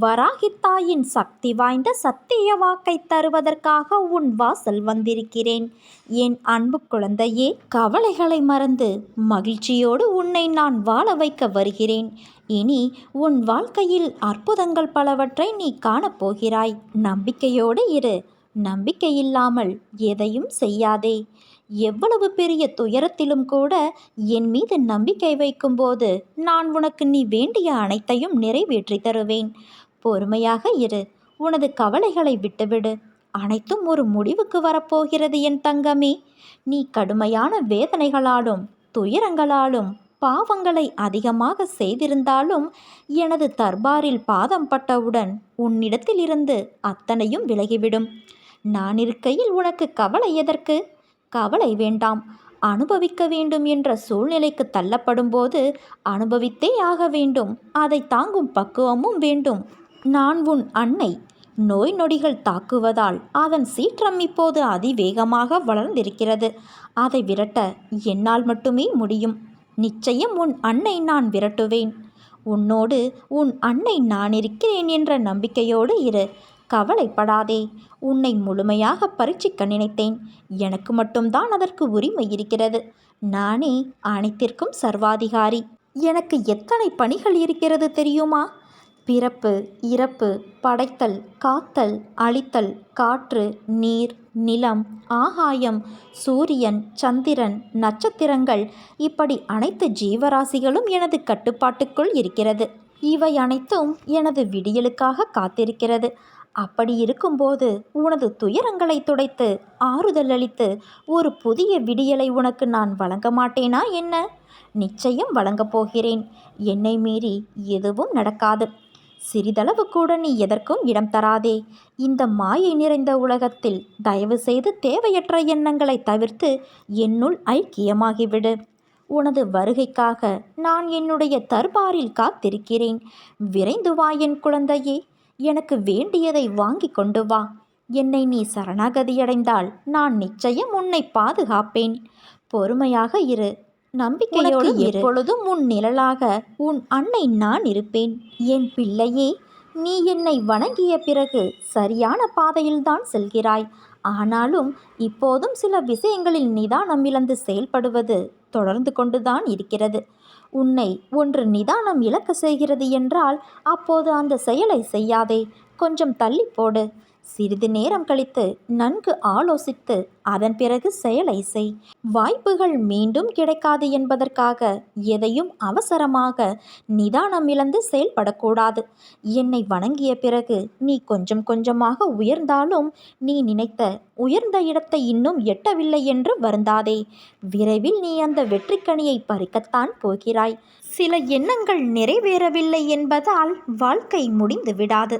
வராகித்தாயின் சக்தி வாய்ந்த சத்திய வாக்கை தருவதற்காக உன் வாசல் வந்திருக்கிறேன். என் அன்பு குழந்தையே கவலைகளை மறந்து மகிழ்ச்சியோடு உன்னை நான் வாழ வைக்க வருகிறேன். இனி உன் வாழ்க்கையில் அற்புதங்கள் பலவற்றை நீ காணப்போகிறாய் நம்பிக்கையோடு இரு. நம்பிக்கை இல்லாமல் எதையும் செய்யாதே. எவ்வளவு பெரிய துயரத்திலும் கூட என் மீது நம்பிக்கை வைக்கும்போது நான் உனக்கு நீ வேண்டிய அனைத்தையும் நிறைவேற்றி தருவேன். பொறுமையாக இரு. உனது கவலைகளை விட்டுவிடு. அனைத்தும் ஒரு முடிவுக்கு வரப்போகிறது என் தங்கமே. நீ கடுமையான வேதனைகளாலும் துயரங்களாலும் பாவங்களை அதிகமாக செய்திருந்தாலும் எனது தர்பாரில் பாதம் பட்டவுடன் உன்னிடத்திலிருந்து அத்தனையும் விலகிவிடும். நான் இருக்கையில் உனக்கு கவலை எதற்கு? கவலை வேண்டாம். அனுபவிக்க வேண்டும் என்ற சூழ்நிலைக்கு தள்ளப்படும்போது அனுபவித்தே ஆக வேண்டும். அதை தாங்கும் பக்குவமும் வேண்டும். நான் உன் அன்னை. நோய் நொடிகள் தாக்குவதால் அதன் சீற்றம் இப்போது அதிவேகமாக வளர்ந்திருக்கிறது. அதை விரட்ட என்னால் மட்டுமே முடியும். நிச்சயம் உன் அன்னை நான் விரட்டுவேன். உன்னோடு உன் அன்னை நான் இருக்கிறேன் என்ற நம்பிக்கையோடு இரு. கவலைப்படாதே. உன்னை முழுமையாக பரீட்சிக்க நினைத்தேன். எனக்கு மட்டும்தான் அதற்கு உரிமை இருக்கிறது. நானே அனைத்திற்கும் சர்வாதிகாரி. எனக்கு எத்தனை பணிகள் இருக்கிறது தெரியுமா? பிறப்பு இறப்பு படைத்தல் காத்தல் அழித்தல் காற்று நீர் நிலம் ஆகாயம் சூரியன் சந்திரன் நட்சத்திரங்கள் இப்படி அனைத்து ஜீவராசிகளும் எனது கட்டுப்பாட்டுக்குள் இருக்கிறது. இவை அனைத்தும் எனது விடியலுக்காக காத்திருக்கிறது. அப்படி இருக்கும்போது உனது துயரங்களை துடைத்து ஆறுதல் அளித்து ஒரு புதிய விடியலை உனக்கு நான் வழங்க மாட்டேனா என்ன? நிச்சயம் வழங்கப் போகிறேன். என்னை மீறி எதுவும் நடக்காது. சிறிதளவு கூட நீ எதற்கும் இடம் தராதே. இந்த மாயை நிறைந்த உலகத்தில் தயவு செய்து தேவையற்ற எண்ணங்களை தவிர்த்து என்னுள் ஐக்கியமாகிவிடு. உனது வருகைக்காக நான் என்னுடைய தர்பாரில் காத்திருக்கிறேன். விரைந்து வா என் குழந்தையே. எனக்கு வேண்டியதை வாங்கி கொண்டு வா. என்னை நீ சரணாகதியடைந்தால் நான் நிச்சயம் உன்னை பாதுகாப்பேன். பொறுமையாக இரு. நம்பிக்கையோடு எப்பொழுதும் உன் நிழலாக உன் அன்னை நான் இருப்பேன். என் பிள்ளையே நீ என்னை வணங்கிய பிறகு சரியான பாதையில்தான் செல்கிறாய். ஆனாலும் இப்போதும் சில விஷயங்களில் நிதானம் இழந்து செயல்படுவது தொடர்ந்து கொண்டுதான் இருக்கிறது. உன்னை ஒன்று நிதானம் இழக்க செய்கிறது என்றால் அப்போது அந்த செயலை செய்யாதே. கொஞ்சம் தள்ளி போடு. சிறிது நேரம் கழித்து நன்கு ஆலோசித்து அதன் பிறகு செயலை செய். வாய்ப்புகள் மீண்டும் கிடைக்காது என்பதற்காக எதையும் அவசரமாக நிதானம் இழந்து செயல்படக்கூடாது. என்னை வணங்கிய பிறகு நீ கொஞ்சம் கொஞ்சமாக உயர்ந்தாலும் நீ நினைத்த உயர்ந்த இடத்தை இன்னும் எட்டவில்லை என்று வருந்தாதே. விரைவில் நீ அந்த வெற்றிக்கனியை பறிக்கத்தான் போகிறாய். சில எண்ணங்கள் நிறைவேறவில்லை என்பதால் வாழ்க்கை முடிந்து விடாது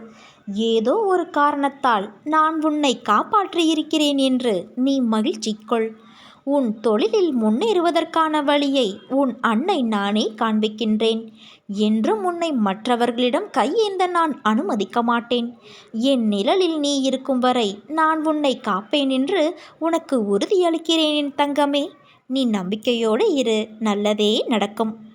ஏதோ ஒரு காரணத்தால் நான் உன்னை காப்பாற்றியிருக்கிறேன் என்று நீ மகிழ்ச்சி கொள். உன் தொழிலில் முன்னேறுவதற்கான வழியை உன் அன்னை நானே காண்பிக்கின்றேன். என்றும் உன்னை மற்றவர்களிடம் கையேந்த நான் அனுமதிக்க மாட்டேன். என் நிழலில் நீ இருக்கும் வரை நான் உன்னை காப்பேன் என்று உனக்கு உறுதியளிக்கிறேன் என் தங்கமே. நீ நம்பிக்கையோடு இரு. நல்லதே நடக்கும்.